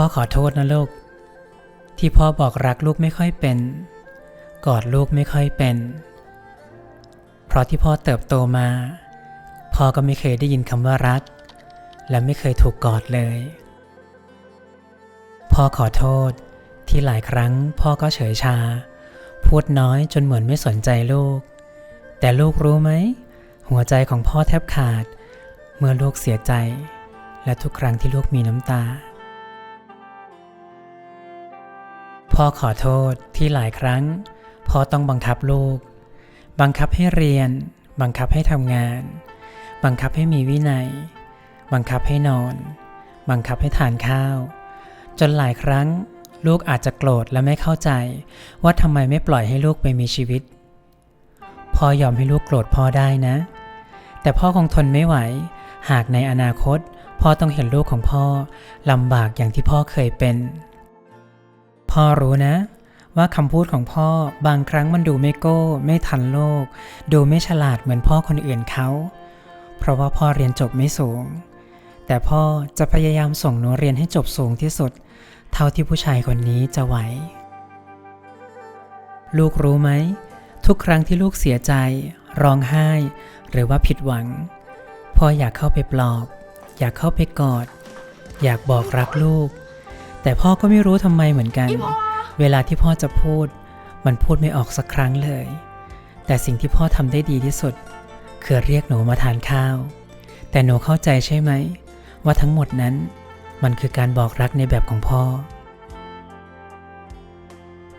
พ่อขอโทษนะลูก ที่พ่อบอกรักลูกไม่ค่อยเป็น กอดลูกไม่ค่อยเป็น เพราะที่พ่อเติบโตมา พ่อก็ไม่เคยได้ยินคำว่ารัก และไม่เคยถูกกอดเลย พ่อขอโทษที่หลายครั้งพ่อก็เฉยชา พูดน้อยจนเหมือนไม่สนใจลูก แต่ลูกรู้ไหม หัวใจของพ่อแทบขาด เมื่อลูกเสียใจ และทุกครั้งที่ลูกมีน้ำตา พ่อขอโทษที่หลายครั้งพ่อต้องบังคับลูก บังคับให้เรียน บังคับให้ทำงาน บังคับให้มีวินัย บังคับให้นอน บังคับให้ทานข้าว จนหลายครั้งลูกอาจจะโกรธและไม่เข้าใจ ว่าทำไมไม่ปล่อยให้ลูกไปมีชีวิต พ่อยอมให้ลูกโกรธพ่อได้นะ แต่พ่อคงทนไม่ไหว หากในอนาคต พ่อต้องเห็นลูกของพ่อลำบากอย่างที่พ่อเคยเป็น พ่อรู้นะ ว่าคำพูดของพ่อบางครั้งมันดูไม่โก้ ไม่ทันโลก ดูไม่ฉลาดเหมือนพ่อคนอื่นเขา เพราะว่าพ่อเรียนจบไม่สูง แต่พ่อจะพยายามส่งหนูเรียนให้จบสูงที่สุด เท่าที่ผู้ชายคนนี้จะไหว ลูกรู้ไหม ทุกครั้งที่ลูกเสียใจ ร้องไห้ หรือว่าผิดหวัง พ่ออยากเข้าไปปลอบ อยากเข้าไปกอด อยากบอกรักลูก แต่พ่อก็ไม่รู้ทำไมเหมือนกัน เวลาที่พ่อจะพูด มันพูดไม่ออกสักครั้งเลย แต่สิ่งที่พ่อทำได้ดีที่สุด คือเรียกหนูมาทานข้าว แต่หนูเข้าใจใช่ไหม ว่าทั้งหมดนั้น มันคือการบอกรักในแบบของพ่อ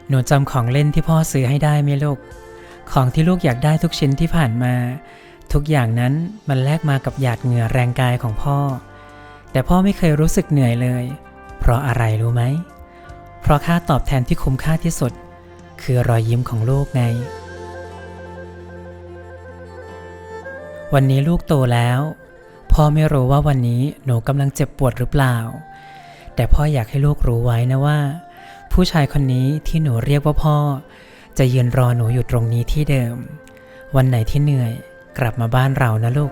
หนูจำของเล่นที่พ่อซื้อให้ได้ไหมลูก ของที่ลูกอยากได้ทุกชิ้นที่ผ่านมา ทุกอย่างนั้นมันแลกมากับหยาดเหงื่อแรงกายของพ่อ แต่พ่อไม่เคยรู้สึกเหนื่อยเลย เพราะอะไรรู้ไหม เพราะค่าตอบแทนที่คุ้มค่าที่สุด คือรอยยิ้มของลูกไง วันนี้ลูกโตแล้ว พ่อไม่รู้ว่าวันนี้หนูกำลังเจ็บปวดหรือเปล่า แต่พ่ออยากให้ลูกรู้ไว้นะว่า ผู้ชายคนนี้ที่หนูเรียกว่าพ่อ จะยืนรอหนูอยู่ตรงนี้ที่เดิม วันไหนที่เหนื่อยกลับมาบ้านเรานะลูก